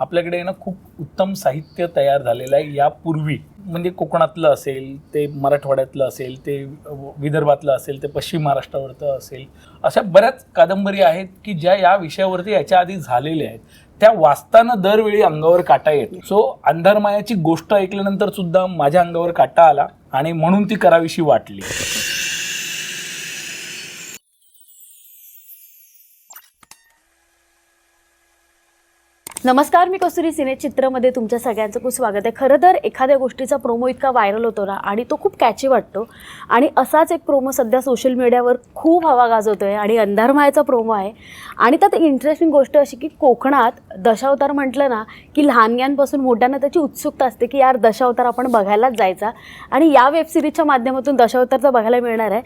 आपल्याकडे ना खूप उत्तम साहित्य तयार झालेलं आहे. यापूर्वी म्हणजे कोकणातलं असेल ते मराठवाड्यातलं असेल ते विदर्भातलं असेल ते पश्चिम महाराष्ट्रावरचं असेल अशा बऱ्याच कादंबरी आहेत की ज्या या विषयावरती याच्या आधी झालेल्या आहेत. त्या वाचताना दरवेळी अंगावर काटा येतो. सो अंधारमायाची गोष्ट ऐकल्यानंतर सुद्धा माझ्या अंगावर काटा आला आणि म्हणून ती करावीशी वाटली. नमस्कार मी कसुरी सिने चित्रमध्ये तुमच्या सगळ्यांचं खूप स्वागत आहे. खरं तर एखाद्या गोष्टीचा प्रोमो इतका व्हायरल होतो ना आणि तो खूप कॅची वाटतो. आणि असाच एक प्रोमो सध्या सोशल मीडियावर खूप हवा गाजवतो आहे आणि अंधारमायाचा प्रोमो आहे. आणि त्यात इंटरेस्टिंग गोष्ट अशी की कोकणात दशावतार म्हटलं ना की लहानग्यांपासून मोठ्यांना त्याची उत्सुकता असते की यार दशावतार आपण बघायलाच जायचा. आणि या वेबसिरीजच्या माध्यमातून दशावतारचा बघायला मिळणार आहे.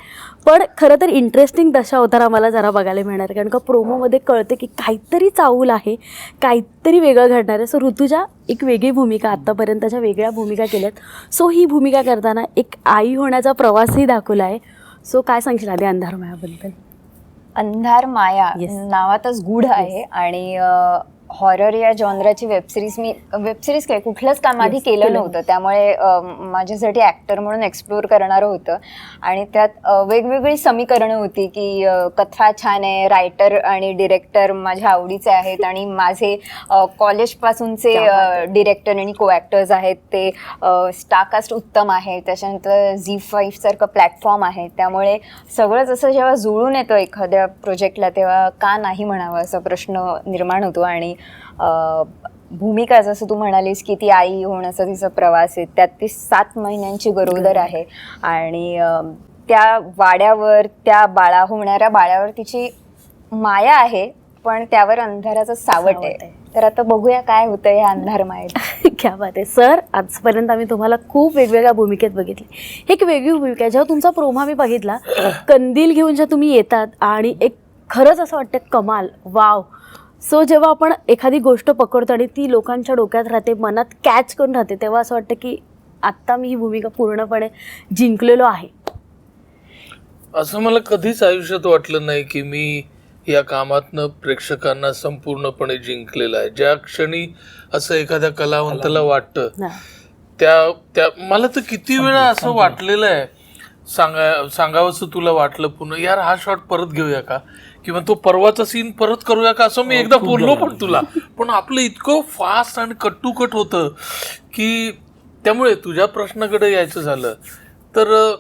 पण खरं तर इंटरेस्टिंग दशावतार आम्हाला जरा बघायला मिळणार आहे. कारण का प्रोमोमध्ये कळते की काहीतरी चाऊल आहे काहीतरी वेगळं घडणार आहे. सो ऋतुजा एक वेगळी भूमिका आत्तापर्यंतच्या वेगळ्या भूमिका केल्यात. सो ही भूमिका करताना एक आई होण्याचा प्रवासही दाखवला आहे. सो काय सांगशील आधी अंधारमायाबद्दल अंधार माया Yes. नावातच गूढ आहे आणि हॉरर या जॉनराची वेबसिरीज मी वेबसिरीज काय कुठलंच काम आधी Yes, केलं नव्हतं. त्यामुळे माझ्यासाठी ऍक्टर म्हणून एक्सप्लोर करणारं होतं. आणि त्यात वेगवेगळी समीकरणं होती की कथा छान आहे रायटर आणि डिरेक्टर माझ्या आवडीचे आहेत आणि माझे कॉलेजपासूनचे. डिरेक्टर आणि को ॲक्टर्स आहेत. ते स्टारकास्ट उत्तम आहे. त्याच्यानंतर झी फाईव्ह सारखं प्लॅटफॉर्म आहे. त्यामुळे सगळंच असं जेव्हा जुळून येतं एखाद्या प्रोजेक्टला तेव्हा का नाही म्हणावं असा प्रश्न निर्माण होतो. आणि भूमिका जसं तू म्हणालीस की ती आई होण्याचा तिचा प्रवास आहे त्यात ती सात महिन्यांची गरोदर आहे. आणि त्या वाड्यावर त्या बाळा होणाऱ्या बाळावर तिची माया आहे पण त्यावर अंधाराचं सावट आहे. तर आता बघूया काय होतं या अंधार मायेत. क्या बात आहे. सर आजपर्यंत आम्ही तुम्हाला खूप वेगवेगळ्या भूमिकेत बघितली. एक वेगळी भूमिका आहे. जेव्हा तुमचा प्रोमो आम्ही बघितला कंदील घेऊन जेव्हा तुम्ही येतात आणि एक खरंच असं वाटतं कमाल. वाव. सो जेव्हा आपण एखादी गोष्ट पकडतो आणि ती लोकांच्या डोक्यात राहते मनात कॅच करून राहते तेव्हा असं वाटतं की आत्ता मी ही भूमिका पूर्णपणे जिंकलेलो आहे. असं मला कधीच आयुष्यात वाटलं नाही की मी या कामातनं प्रेक्षकांना संपूर्णपणे जिंकलेलं आहे. ज्या क्षणी असं एखाद्या कलावंताला वाटतं. त्या त्या मला तर किती वेळा असं वाटलेलं आहे. सांगा सांगावंसं तुला वाटलं पुन्हा? यार हा शॉट परत घेऊया का? किंवा तो परवाचा सीन परत करूया का असं मी एकदा बोललो पण तुला. पण आपलं इतकं फास्ट आणि कट टू कट होतं की त्यामुळे तुझ्या प्रश्नाकडे यायचं झालं. तर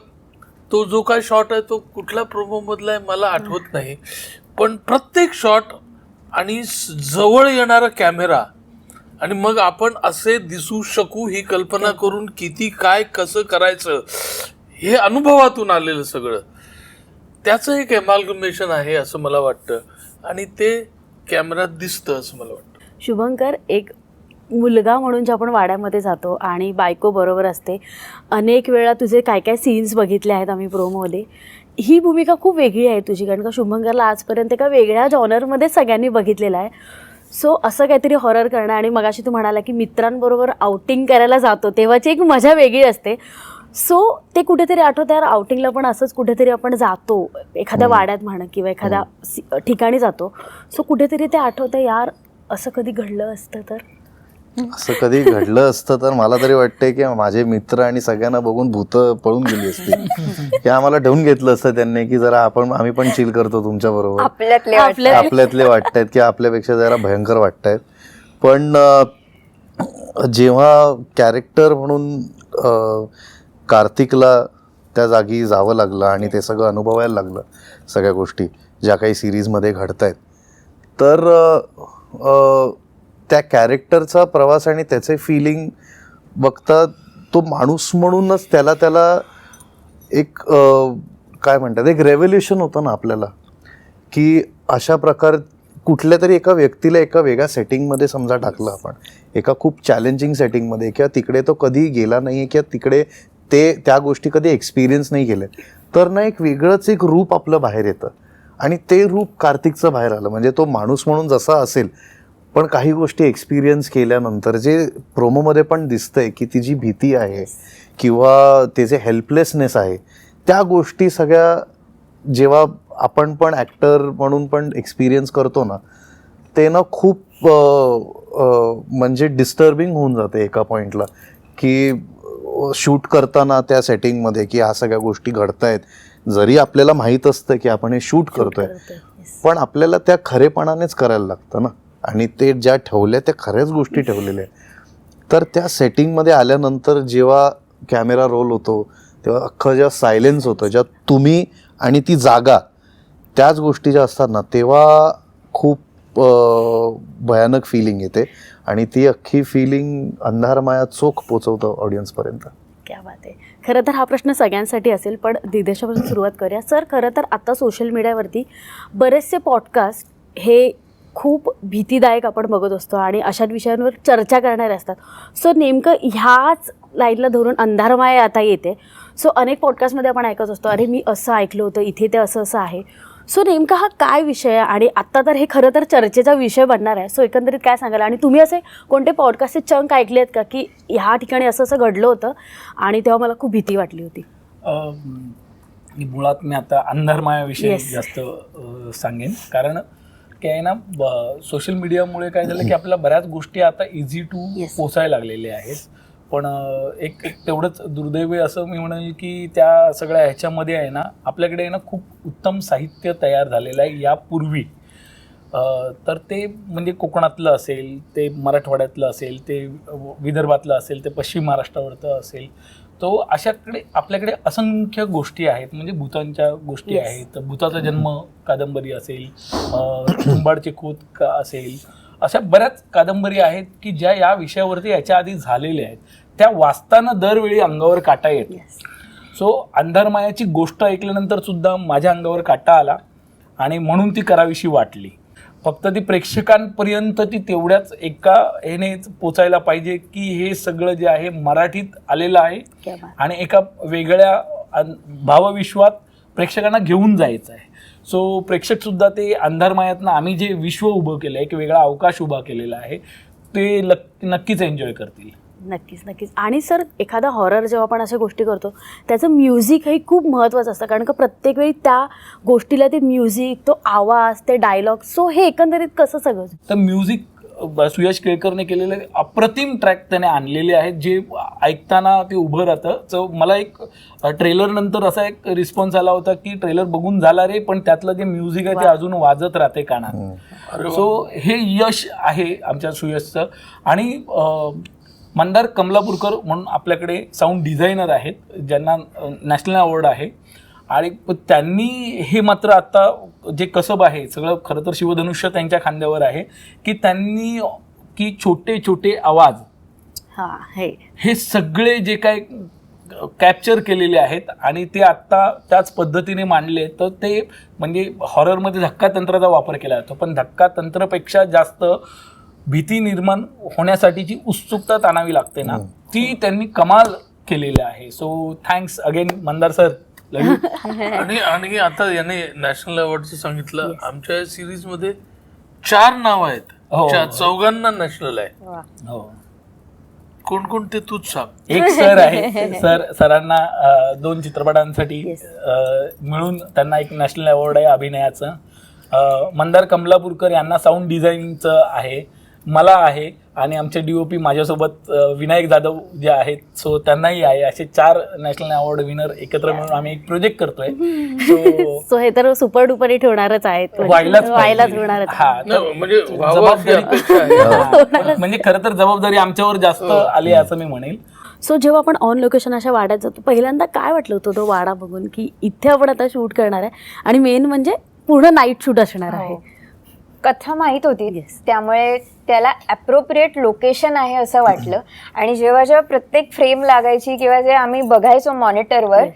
तो जो काय शॉट आहे तो कुठल्या प्रोमो मधला आहे मला आठवत नाही. पण प्रत्येक शॉट आणि जवळ येणारा कॅमेरा आणि मग आपण असे दिसू शकू ही कल्पना करून किती काय कसं करायचं हे अनुभवातून आलेलं सगळं. त्याचं एक एमाल्गमेशन आहे असं मला वाटतं. आणि ते कॅमेरात दिसतं असं मला वाटतं. शुभंकर एक मुलगा म्हणून जे आपण वाड्यामध्ये जातो आणि बायको बरोबर असते अनेक वेळा तुझे काय काय सीन्स बघितले आहेत आम्ही प्रोमोमध्ये ही भूमिका खूप वेगळी आहे तुझी कारण का शुभंकरला आजपर्यंत एका वेगळ्या जॉनरमध्ये सगळ्यांनी बघितलेलं आहे. सो असं काहीतरी हॉरर करणं आणि मगाशी तू म्हणाला की मित्रांबरोबर आउटिंग करायला जातो तेव्हाची एक मजा वेगळी असते. सो ते कुठेतरी आठवतं यार आउटिंगला पण असंच कुठेतरी आपण जातो. एखाद्या वाड्यात म्हणा किंवा एखाद्या ठिकाणी जातो. सो कुठेतरी ते आठवतं यार असं कधी घडलं असतं तर? असं कधी घडलं असतं तर मला तरी वाटतंय की माझे मित्र आणि सगळ्यांना बघून भूत पळून गेली असती की आम्हाला ठेवून घेतलं असतं त्यांनी की जरा आपण आम्ही पण चिल करतो तुमच्या बरोबर. आपल्यातले आपल्या- आपल्यातले वाटतायत की आपल्यापेक्षा जरा भयंकर वाटतायत पण जेव्हा कॅरेक्टर म्हणून कार्तिकला त्या जागी जावं लागलं आणि ते सगळं अनुभवायला लागलं सगळ्या गोष्टी ज्या काही सिरीजमध्ये घडत आहेत तर त्या कॅरेक्टरचा प्रवास आणि त्याचे फिलिंग बघता तो माणूस म्हणूनच त्याला त्याला एक काय म्हणतात एक रेव्होल्युशन होतं ना आपल्याला की अशा प्रकार कुठल्या तरी एका व्यक्तीला एका वेगळ्या सेटिंगमध्ये समजा टाकलं आपण एका खूप चॅलेंजिंग सेटिंगमध्ये किंवा तिकडे तो कधी गेला नाही आहे किंवा तिकडे ते त्या गोष्टी कधी एक्सपिरियन्स नाही केले तर ना एक वेगळंच एक रूप आपलं बाहेर येतं. आणि ते रूप कार्तिकचं बाहेर आलं. म्हणजे तो माणूस म्हणून जसा असेल पण काही गोष्टी एक्सपिरियन्स केल्यानंतर जे प्रोमोमध्ये पण दिसतंय की ती जी भीती आहे किंवा ते जे हेल्पलेसनेस आहे त्या गोष्टी सगळ्या जेव्हा आपण पण ॲक्टर म्हणून पण एक्सपिरियन्स करतो ना ते ना खूप म्हणजे डिस्टर्बिंग होऊन जाते एका पॉईंटला की शूट करताना त्या सेटिंगमध्ये की ह्या सगळ्या गोष्टी घडतायत जरी आपल्याला माहीत असतं की आपण हे शूट करतोय पण आपल्याला त्या खरेपणानेच करायला लागतं ना. आणि ते ज्या ठेवल्या त्या खऱ्याच गोष्टी ठेवलेल्या आहेत. तर त्या सेटिंगमध्ये आल्यानंतर जेव्हा कॅमेरा रोल होतो तेव्हा अख्खं जेव्हा सायलेन्स होतं जेव्हा तुम्ही आणि ती जागा त्याच गोष्टी ज्या असतात ना तेव्हा खूप भयानक फिलिंग येते. आणि ती अख्खी फिलिंग अंधारमाया चोख पोचवतं ऑडियन्सपर्यंत क्या बात आहे. खरं तर हा प्रश्न सगळ्यांसाठी असेल पण दिदेशापासून सुरुवात करूया. सर खरं तर आता सोशल मीडियावरती बरेचसे पॉडकास्ट हे खूप भीतीदायक आपण बघत असतो आणि अशा विषयांवर चर्चा करणारे असतात. सो नेमकं ह्याच लाईनला धरून अंधारमाय आता येते. सो अनेक पॉडकास्टमध्ये आपण ऐकत असतो अरे मी असं ऐकलं होतं इथे ते असं असं आहे. सो नेमका हा काय विषय आहे? आणि आत्ता तर हे खरं तर चर्चेचा विषय बनणार आहे. सो एकंदरीत काय सांगाल? आणि तुम्ही असे कोणते पॉडकास्टचे चंक ऐकले आहेत का? की ह्या ठिकाणी असं असं घडलं होतं आणि तेव्हा मला खूप भीती वाटली होती. मुळात मी आता अंधारमायाविषयी. जास्त सांगेन. कारण काय ना सोशल मीडियामुळे काय झालं की आपल्याला बऱ्याच गोष्टी आता इझी टू. पोचायला लागलेल्या आहेत. पण एक तेवढंच दुर्दैवी असं मी म्हणेल की त्या सगळ्या ह्याच्यामध्ये आहे ना आपल्याकडे आहे ना खूप उत्तम साहित्य तयार झालेलं आहे यापूर्वी तर ते म्हणजे कोकणातलं असेल ते मराठवाड्यातलं असेल ते विदर्भातलं असेल ते पश्चिम महाराष्ट्रावरचं असेल तो अशाकडे आपल्याकडे असंख्य गोष्टी आहेत म्हणजे भूतांच्या गोष्टी Yes. आहेत भूताचा जन्म कादंबरी असेल अं, तुंबाडचे खोत का असेल अशा बऱ्याच कादंबरी आहेत की ज्या या विषयावरती याच्या आधी झालेल्या आहेत त्या वाचताना दरवेळी अंगावर काटा येतो. सो अंधारमायाची गोष्ट ऐकल्यानंतर सुद्धा माझ्या अंगावर काटा आला आणि म्हणून ती करावीशी वाटली. फक्त ती प्रेक्षकांपर्यंत ती तेवढ्याच एका ह्यानेच पोचायला पाहिजे की हे सगळं जे आहे मराठीत आलेलं आहे आणि एका वेगळ्या भावविश्वात प्रेक्षकांना घेऊन जायचं आहे. सो प्रेक्षक सुद्धा ते अंधारमायातनं आम्ही जे विश्व उभं केलं आहे एक वेगळा अवकाश उभा केलेला आहे ते नक्कीच एन्जॉय करतील. नक्कीच नक्कीच. आणि सर एखादा हॉरर जेव्हा आपण अशा गोष्टी करतो त्याचं म्युझिक हे खूप महत्त्वाचं असतं. कारण का प्रत्येक वेळी त्या गोष्टीला ते म्युझिक तो आवाज ते डायलॉग सो हे एकंदरीत कसं सगळं? तर म्युझिक सुयश केळकरने केलेले अप्रतिम ट्रॅक त्याने आणलेले आहेत. जे ऐकताना ते उभं राहतं. सो मला एक ट्रेलर नंतर असा एक रिस्पॉन्स आला होता की ट्रेलर बघून झाला रे पण त्यातलं जे म्युझिक आहे ते. अजून वाजत राहते कानात. सो हे यश आहे आमच्या सुयशचं. आणि मंदार कमलापूरकर म्हणून आपल्याकडे साऊंड डिझायनर आहेत ज्यांना नॅशनल अवॉर्ड आहे. आणि त्यांनी हे मात्र आता जे कसब आहे सगळं खरं तर शिवधनुष्य त्यांच्या खांद्यावर आहे की त्यांनी की छोटे छोटे आवाज हां हे. हे सगळे जे काय कॅप्चर केलेले आहेत आणि ते आत्ता त्याच पद्धतीने मांडले तर ते म्हणजे हॉररमध्ये धक्का तंत्राचा वापर केला जातो. पण धक्का तंत्रपेक्षा जास्त भीती निर्माण होण्यासाठीची उत्सुकता ताणावी लागते ना. ती त्यांनी कमाल केलेली आहे. So thanks again Mandar sir. आणि आणि आता याने नॅशनल अवॉर्डचं सांगितलं. आमच्या सिरीजमध्ये चार नाव आहेत. हो. चौघांना नॅशनल आहे. हो. कोण कोण ते तूच सांग. एक सर आहे. सर सरांना दोन चित्रपटांसाठी मिळून त्यांना एक नॅशनल अवॉर्ड आहे अभिनयाचं. मंदार कमलापूरकर यांना साऊंड डिझाईनचं आहे. मला आहे आणि आमचे डी ओ पी माझ्यासोबत विनायक जाधव जे आहेत सो त्यांनाही आहे. असे चार नॅशनल अवॉर्ड विनर एकत्र मिळून आम्ही एक प्रोजेक्ट करतोय. सो सो हे तर सुपर डुपर हिट होणारच आहेत. व्हायलाच व्हायलाच पाहिजे. होणारच. हा आहे. म्हणजे आहे. हा, म्हणजे खरं तर जबाबदारी आमच्यावर जास्त आली आहे असं मी म्हणेल. सो जेव्हा आपण ऑन लोकेशन अशा वाड्यात जातो पहिल्यांदा काय वाटलं होतं तो वाडा बघून? की इथे आपण आता शूट करणार आहे. आणि मेन म्हणजे पूर्ण नाईट शूट असणार आहे. हो. कथा माहीत होती. त्यामुळे त्याला अप्रोप्रिएट लोकेशन आहे असं वाटलं आणि जेव्हा जेव्हा प्रत्येक फ्रेम लागायची किंवा जे आम्ही बघायचो मॉनिटरवर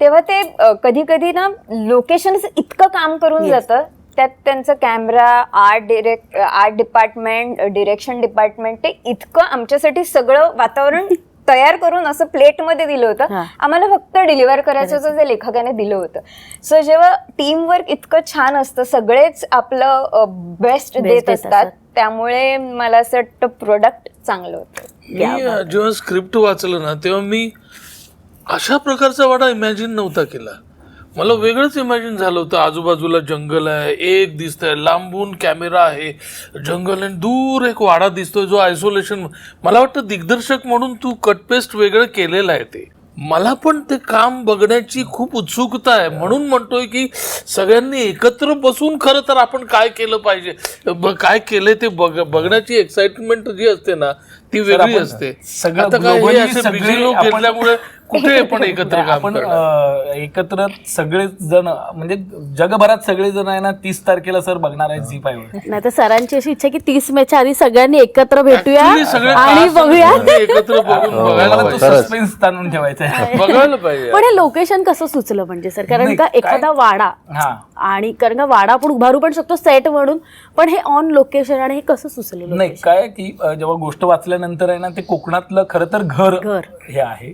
तेव्हा ते कधी कधी ना लोकेशन इतकं काम करून. जातं त्यात त्यांचं camera art direct art department direction department ते इतकं आमच्यासाठी सगळं वातावरण तयार करून असं प्लेटमध्ये दिलं होतं. आम्हाला फक्त डिलिव्हर करायचं होतं जे लेखकाने दिलं होतं. सो जेव्हा टीम वर्क इतकं छान असतं सगळेच आपलं बेस्ट देत असतात. त्यामुळे मला असं वाटतं प्रोडक्ट चांगलं होतं. मी जेव्हा स्क्रिप्ट वाचलं ना तेव्हा मी अशा प्रकारचा वाडा इमॅजिन नव्हता केला. मला वेगळंच इमॅजिन झालं होतं. आजूबाजूला जंगल आहे एक दिसतंय लांबून कॅमेरा आहे. जंगल आणि दूर एक वाडा दिसतोय जो आयसोलेशन मला वाटतं दिग्दर्शक म्हणून तू कटपेस्ट वेगळं केलेलं आहे ते. मला पण ते काम बघण्याची खूप उत्सुकता आहे. म्हणून म्हणतोय की सगळ्यांनी एकत्र बसून खरं तर आपण काय केलं पाहिजे? काय केलंय ते बघ बघण्याची एक्साइटमेंट जी असते ना ती वेगळी असते. सगळं कुठे आपण एकत्र काम आपण करणार अं, एकत्र सगळे जण म्हणजे जगभरात सगळे जण आहे ना तीस तारखेला सर बघणार आहेत झी फाईव्ह. नाही तर सरांची अशी इच्छा आहे की तीस मेच्या आधी सगळ्यांनी एकत्र भेटूया Actually सगळे आणि cast बघूया. एकत्र बघून हो, बघायला मला तो पाहिजे. खरंच. सस्पेन्स ताणून ठेवायचा आहे बघायला पाहिजे. पण हे लोकेशन कसं सुचलं म्हणजे सर? कारण नाही, का काय- एखादा वाडा हा. आणि कारण का वाडा आपण उभारू पण शकतो सेट म्हणून पण हे ऑन लोकेशन आणि हे कसं सुचलं नाही काय की अं, जेव्हा गोष्ट वाचल्यानंतर आहे ना ते कोकणातलं खरं तर घर घर. हे आहे.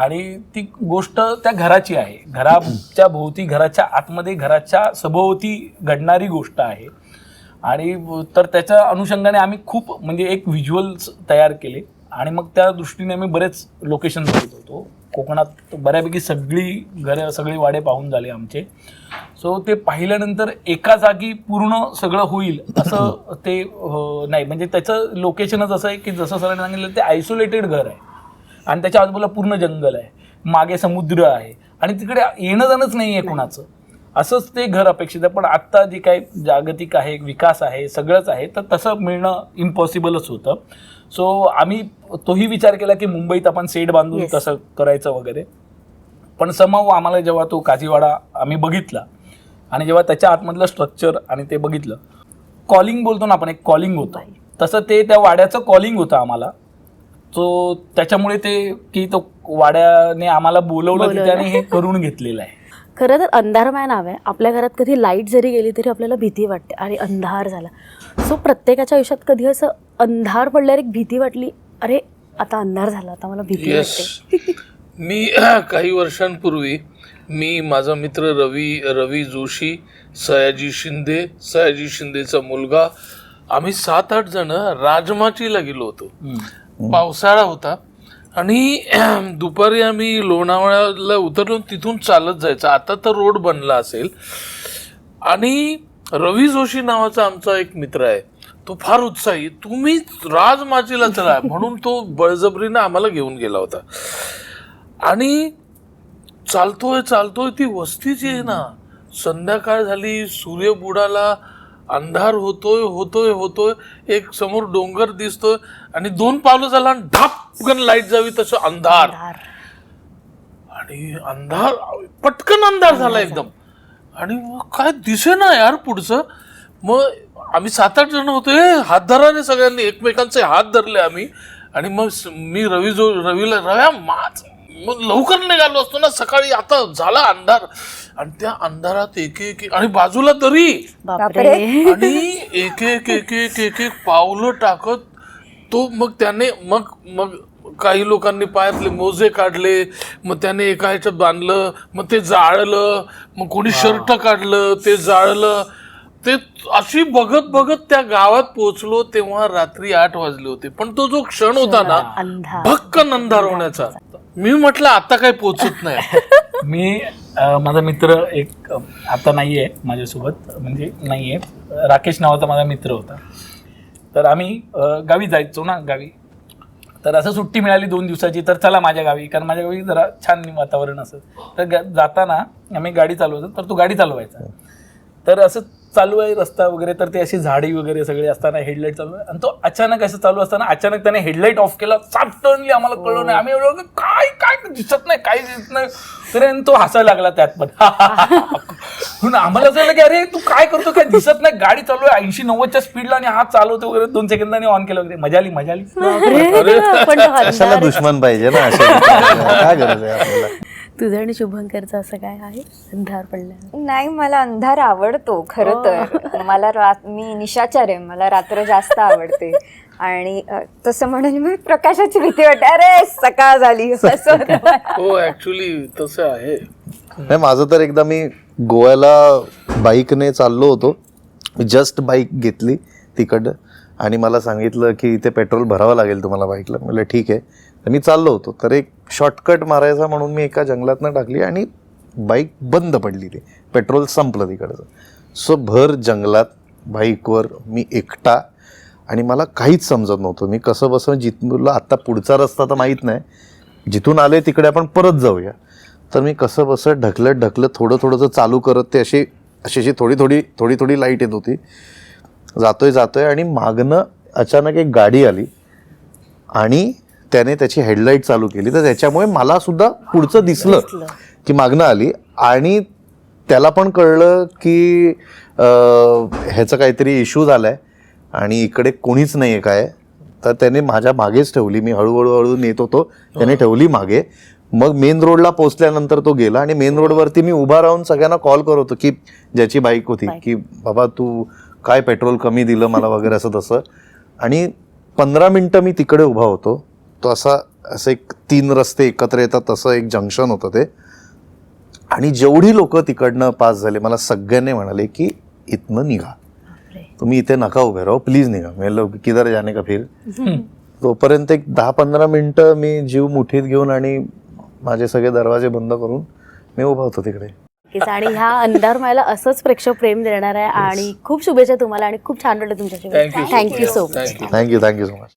आणि ती गोष्ट त्या घराची आहे. घराच्या भोवती घराच्या आतमध्ये घराच्या सभोवती घडणारी गोष्ट आहे. आणि तर त्याच्या अनुषंगाने आम्ही खूप म्हणजे एक व्हिज्युअल्स तयार केले. आणि मग त्या दृष्टीने आम्ही बरेच लोकेशन बघत होतो. कोकणात बऱ्यापैकी सगळी घरं सगळी वाडे पाहून झाले आमचे. सो ते पाहिल्यानंतर एका जागी पूर्ण सगळं होईल असं ते अं, नाही. म्हणजे त्याचं लोकेशनच असं आहे की जसं सरांनी सांगितलं ते आयसोलेटेड घर आहे. आणि त्याच्या आजूबाजूला पूर्ण जंगल आहे. मागे समुद्र आहे. आणि तिकडे येणं जाणंच नाही आहे कुणाचं. असंच ते घर अपेक्षित आहे. पण आत्ता जे काही जागतिक आहे विकास आहे सगळंच आहे तर तसं मिळणं इम्पॉसिबलच होतं. सो आम्ही तोही विचार केला की मुंबईत आपण सेट बांधून. तसं करायचं वगैरे. पण समाव आम्हाला जेव्हा तो काजीवाडा आम्ही बघितला आणि जेव्हा त्याच्या आतमधलं स्ट्रक्चर आणि ते बघितलं कॉलिंग बोलतो ना आपण एक कॉलिंग होतं. तसं ते त्या वाड्याचं कॉलिंग होतं आम्हाला. तो त्याच्यामुळे ते की तो वाड्याने आम्हाला बोलवलं बोलवलं. की त्याने हे करून घेतलेलं आहे. खरं तर अंधारमय नाव आहे. आपल्या घरात कधी लाइट जरी गेली तरी आपल्याला भीती वाटते. आणि अंधार झाला. सो प्रत्येकाच्या आयुष्यात कधी असं अंधार पडल्यावर एक भीती वाटली अरे आता अंधार झाला आता मला भीती येस वाटते. मी काही वर्षांपूर्वी मी माझा मित्र रवी रवी जोशी सयाजी शिंदे सयाजी शिंदेचा मुलगा आम्ही सात आठ जण राजमाचीला गेलो होतो. पावसाळा होता. आणि दुपारी आम्ही लोणावळ्याला उतरलो आणि तिथून चालत जायचं. आता तर रोड बनला असेल. आणि रवी जोशी नावाचा आमचा एक मित्र आहे. तो फार उत्साही. तुम्ही राजमाचीला चला. म्हणून तो बळजबरीनं आम्हाला घेऊन गेला होता. आणि चालतोय चालतोय ती वस्तीच आहे ना संध्याकाळ झाली सूर्य बुडाला अंधार होतोय होतोय होतोय. एक समोर डोंगर दिसतोय आणि दोन पावलं झाला आणि ढापकन लाइट जावी तसं अंधार. आणि अंधार पटकन अंधार झाला एकदम. आणि मग काय दिसे ना यार पुढचं. मग आम्ही सात आठ जण होतो. "ए, हात धराने सगळ्यांनी एकमेकांचे हात धरले आम्ही. आणि मग मी रवी जो रवीला रव्या माच मग लवकर निघालो असतो ना सकाळी. आता झाला अंधार. आणि त्या अंधारात एक एक एक- आणि बाजूला दरी बापरे. आणि एक एक एक एक एक एक पावलं टाकत तो मग त्याने मग मग काही लोकांनी पायातले मोजे काढले मग त्याने एका ह्याच्यात बांधलं मग ते जाळलं मग कोणी शर्ट काढलं ते जाळलं. ते अशी बघत बघत त्या गावात पोहोचलो तेव्हा रात्री आठ वाजले होते. पण तो जो क्षण होता ना अंधार. भक्कन अंधार होण्याचा. मी म्हटलं आता काय पोचत नाही. मी माझा मित्र एक आता नाही आहे माझ्यासोबत म्हणजे नाही आहे राकेश नावाचा माझा मित्र होता. तर आम्ही गावी जायचो ना गावी. तर असं सुट्टी मिळाली दोन दिवसाची तर चला माझ्या गावी कारण माझ्या गावी जरा छान वातावरण असं तर गा- जाताना आम्ही गाडी चालवतो तर तो गाडी चालवायचा. तर असं चालू आहे रस्ता वगैरे तर ते अशी झाडी वगैरे सगळे असताना हेडलाईट चालू आहे. आणि तो अचानक असं चालू असताना अचानक त्याने हेडलाईट ऑफ केला सडनली आम्हाला कळलं नाही. आम्ही एवढं काय काय दिसत नाही काही दिसत नाही. तर तो हसायला लागला त्यात पण. म्हणून आम्हाला असं झालं की अरे तू काय करतो काय दिसत नाही? गाडी चालू आहे ऐंशी नव्वदच्या स्पीडला आणि हात चालवतो वगैरे दोन सेकंदाने ऑन केलं वगैरे. मजा आली मजा आली. दुश्मन पाहिजे ना? अशा काय गरज आहे आपल्याला? तुझं आणि शुभंकरचं असं काय आहे? अंधार पडल्या नाही मला अंधार आवडतो खरं तर. मला रात मी निशाचार आहे. मला रात्र जास्त आवडते. आणि तसं म्हणून मी प्रकाशाची भीती वाटते. अरे सकाळ झाली. असं. हो ऍक्च्युली तसं आहे. नाही माझं तर एकदा मी गोव्याला बाईकने चाललो होतो. जस्ट बाईक घेतली तिकडं आणि मला सांगितलं की इथे पेट्रोल भरावं लागेल तुम्हाला बाईकला. म्हटलं ठीक आहे. तर मी चाललो होतो. तर एक शॉर्टकट मारायचा म्हणून मी एका जंगलातनं टाकली आणि बाईक बंद पडली ती. पेट्रोल संपलं तिकडचं. सो भर जंगलात बाईकवर मी एकटा आणि मला काहीच समजत नव्हतं. मी कसं बसं जिथून आत्ता पुढचा रस्ता तर माहीत नाही. जिथून आले तिकडे आपण परत जाऊया. तर मी कसं बसं ढकलत ढकलत थोडं थोडंसं चालू करत ते अशी अशी अशी थोडी थोडी थोडी थोडी लाइट येत होती. जातोय जातोय आणि मागनं अचानक एक गाडी आली आणि त्याने त्याची हेडलाईट चालू केली. तर त्याच्यामुळे मला सुद्धा पुढचं दिसलं की मागणं आली आणि त्याला पण कळलं की ह्याचं काहीतरी इश्यू झालाय आणि इकडे कोणीच नाही आहे काय. तर त्याने माझ्या मागेच ठेवली. मी हळूहळू हळू नेत होतो. त्याने ठेवली मागे. मग मेन रोडला पोहोचल्यानंतर तो गेला आणि मेन रोडवरती मी उभा राहून सगळ्यांना कॉल करत होतो की ज्याची बाईक होती की बाबा तू काय पेट्रोल कमी दिलं मला वगैरे असं तसं. आणि पंधरा मिनटं मी तिकडे उभा होतो. तो असा असं एक तीन रस्ते एकत्र येतात तसं एक जंक्शन होतं ते. आणि जेवढी लोक तिकडनं पास झाले मला सगळ्यांनी म्हणाले की इथनं निघा. तुम्ही इथे नका उभे राहू प्लीज निघा. मी किधर जाणे का फिर? तोपर्यंत एक दहा पंधरा मिनटं मी जीव मुठीत घेऊन आणि माझे सगळे दरवाजे बंद करून मी उभा होतो तिकडे. आणि ह्या अंधारमायला असंच प्रेक्षक प्रेम देणार आहे. आणि खूप शुभेच्छा तुम्हाला आणि खूप छान वाटलं तुमच्याशी thank you. So much. Thank you thank you so much